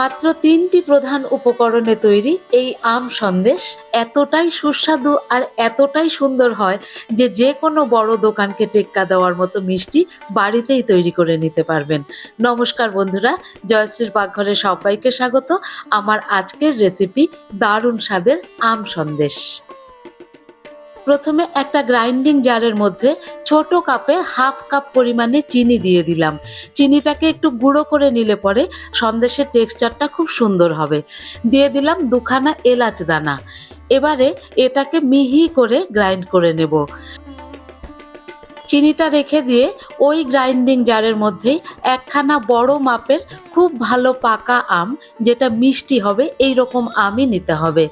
মাত্র তিনটি প্রধান উপকরণে তৈরি এই আম সন্দেশ এতটাই সুস্বাদু আর এতটাই সুন্দর হয় যে যে কোনো বড় দোকানকে টেক্কা দেওয়ার মতো মিষ্টি বাড়িতেই তৈরি করে নিতে পারবেন। নমস্কার বন্ধুরা, জয়শ্রীর পাকঘরে সবাইকে স্বাগত। আমার আজকের রেসিপি দারুণ স্বাদের আম সন্দেশ। প্রথমে একটা গ্রাইন্ডিং জারের মধ্যে ছোট কাপে হাফ কাপ পরিমাণে চিনি দিয়ে দিলাম। চিনিটাকে একটু গুঁড়ো করে নিলে পরে সন্দেশের টেক্সচারটা খুব সুন্দর হবে। দিয়ে দিলাম দুখানা এলাচ দানা। এবারে এটাকে মিহি করে গ্রাইন্ড করে নেব। চিনিটা রেখে দিয়ে ওই গ্রাইন্ডিং জারের মধ্যেই একখানা বড় মাপের খুব ভালো পাকা আম, যেটা মিষ্টি হবে এই রকম আমই নিতে হবে।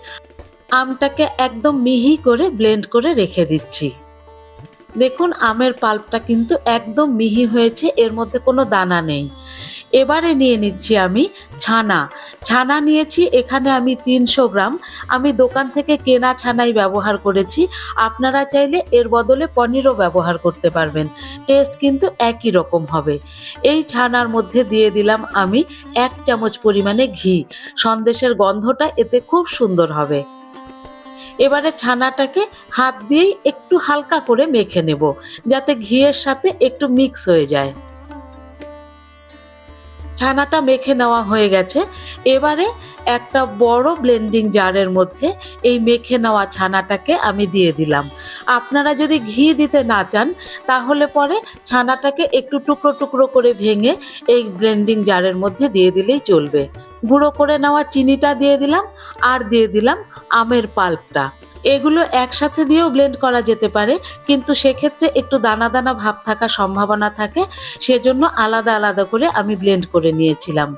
আমটাকে একদম মিহি করে ব্লেন্ড করে রেখে দিচ্ছি। দেখুন, আমের পাল্পটা কিন্তু একদম মিহি হয়েছে, এর মধ্যে কোনো দানা নেই। এবারে নিয়ে নিচ্ছি আমি ছানা। ছানা নিয়েছি, এখানে আমি তিনশো গ্রাম। আমি দোকান থেকে কেনা ছানাই ব্যবহার করেছি। আপনারা চাইলে এর বদলে পনিরও ব্যবহার করতে পারবেন। টেস্ট কিন্তু একই রকম হবে। এই ছানার মধ্যে দিয়ে দিলাম আমি এক চামচ পরিমাণে ঘি। সন্দেশের গন্ধটা এতে খুব সুন্দর হবে। এবারে ছানাটাকে হাত দিয়েই একটু হালকা করে মেখে নেব, যাতে ঘিয়ের সাথে একটু মিক্স হয়ে যায়। ছানাটা মেখে নেওয়া হয়ে গেছে। এবারে একটা বড় ব্লেন্ডিং জারের মধ্যে এই মেখে নেওয়া ছানাটাকে আমি দিয়ে দিলাম। আপনারা যদি ঘি দিতে না চান, তাহলে পরে ছানাটাকে একটু টুকরো টুকরো করে ভেঙে এই ব্লেন্ডিং জারের মধ্যে দিয়ে দিলেই চলবে। গুঁড়ো করে নেওয়া চিনিটা দিয়ে দিলাম আর দিয়ে দিলাম আমের পাল্পটা। এগুলো একসাথে দিয়েও ব্লেন্ড করা যেতে পারে, কিন্তু সেক্ষেত্রে একটু দানা দানা ভাব থাকার সম্ভাবনা থাকে, সেজন্য আলাদা আলাদা করে আমি ব্লেন্ড করে নিয়েছিলাম।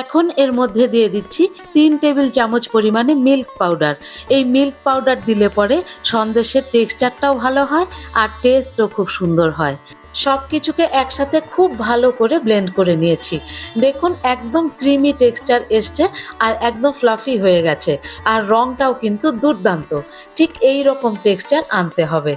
এখন এর মধ্যে দিয়ে দিচ্ছি তিন টেবিল চামচ পরিমাণে মিল্ক পাউডার এই মিল্ক পাউডার দিলে পরে সন্দেশের টেক্সচারটাও ভালো হয় আর টেস্টও খুব সুন্দর হয়। সব কিছুকে একসাথে খুব ভালো করে ব্লেন্ড করে নিয়েছি। দেখুন, একদম ক্রিমি টেক্সচার এসছে আর একদম ফ্লাফি হয়ে গেছে। আর রংটাও কিন্তু দুর্দান্ত। ঠিক এই রকম টেক্সচার আনতে হবে।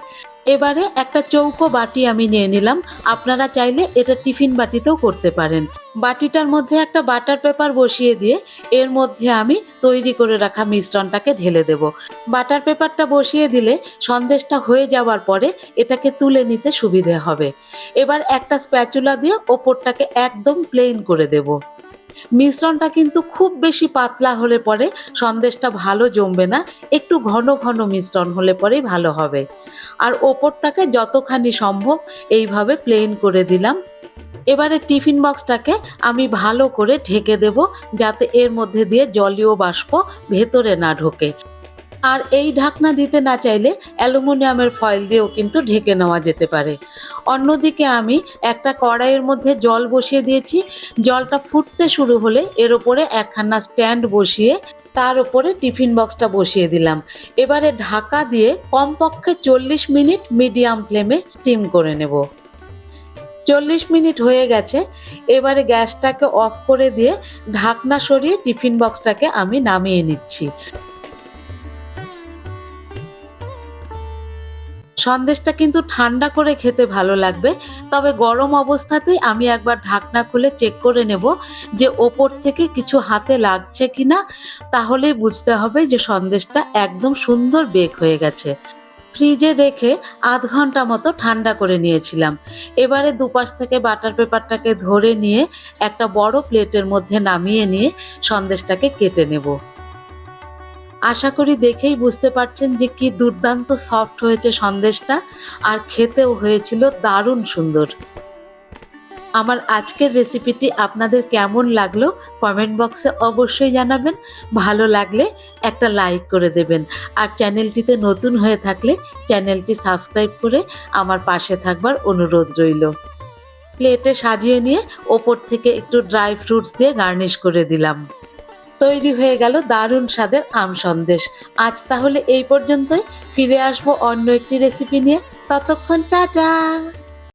এবারে একটা চৌকো বাটি আমি নিয়ে নিলাম। আপনারা চাইলে এটা টিফিন বাটিতেও করতে পারেন। বাটিটার মধ্যে একটা বাটার পেপার বসিয়ে দিয়ে এর মধ্যে আমি তৈরি করে রাখা মিশ্রণটাকে ঢেলে দেব। বাটার পেপারটা বসিয়ে দিলে সন্দেশটা হয়ে যাওয়ার পরে এটাকে তুলে নিতে সুবিধে হবে। এবার একটা স্প্যাচুলা দিয়ে ওপরটাকে একদম প্লেন করে দেব। মিশ্রণটা কিন্তু খুব বেশি পাতলা হলে পরে সন্দেশটা ভালো জমবে না, একটু ঘন ঘন মিশ্রণ হলে পরেই ভালো হবে। আর ওপরটাকে যতখানি সম্ভব এইভাবে প্লেন করে দিলাম। এবারে টিফিন বক্সটাকে আমি ভালো করে ঢেকে দেব যাতে এর মধ্যে দিয়ে জলীয় বাষ্প ভেতরে না ঢোকে। আর এই ঢাকনা দিতে না চাইলে অ্যালুমিনিয়ামের ফয়েল দিয়েও কিন্তু ঢেকে নেওয়া যেতে পারে। অন্যদিকে আমি একটা কড়াইয়ের মধ্যে জল বসিয়ে দিয়েছি। জলটা ফুটতে শুরু হলে এর ওপরে একখানা স্ট্যান্ড বসিয়ে তার উপরে টিফিন বক্সটা বসিয়ে দিলাম। এবারে ঢাকা দিয়ে কমপক্ষে চল্লিশ মিনিট মিডিয়াম ফ্লেমে স্টিম করে নেব। চল্লিশ মিনিট হয়ে গেছে। এবারে গ্যাসটাকে অফ করে দিয়ে ঢাকনা সরিয়ে টিফিন বক্সটাকে আমি নামিয়ে নিচ্ছি। সন্দেশটা কিন্তু ঠান্ডা করে খেতে ভালো লাগবে। তবে গরম অবস্থাতেই আমি একবার ঢাকনা খুলে চেক করে নেব যে ওপর থেকে কিছু হাতে লাগছে কি না তাহলেই বুঝতে হবে যে সন্দেশটা একদম সুন্দর বেক হয়ে গেছে। ফ্রিজে রেখে আধ ঘণ্টা মতো ঠান্ডা করে নিয়েছিলাম। এবারে দুপাশ থেকে বাটার পেপারটাকে ধরে নিয়ে একটা বড় প্লেটের মধ্যে নামিয়ে নিয়ে সন্দেশটাকে কেটে নেব। আশা করি দেখেই বুঝতে পারছেন যে কি দুর্দান্ত সফট হয়েছে সন্দেশটা আর খেতেও হয়েছিল দারুণ সুন্দর। আমার আজকের রেসিপিটি আপনাদের কেমন লাগল কমেন্ট বক্সে অবশ্যই জানাবেন। ভালো লাগলে একটা লাইক করে দেবেন। আর চ্যানেলটিতে নতুন হয়ে থাকলে চ্যানেলটি সাবস্ক্রাইব করে আমার পাশে থাকবার অনুরোধ রইল। প্লেটে সাজিয়ে নিয়ে ওপর থেকে একটু ড্রাই ফ্রুটস দিয়ে গার্নিশ করে দিলাম। তৈরি হয়ে গেল দারুণ স্বাদের আম সন্দেশ। আজ তাহলে এই পর্যন্তই। ফিরে আসব অন্য একটি রেসিপি নিয়ে। ততক্ষণ টাটা!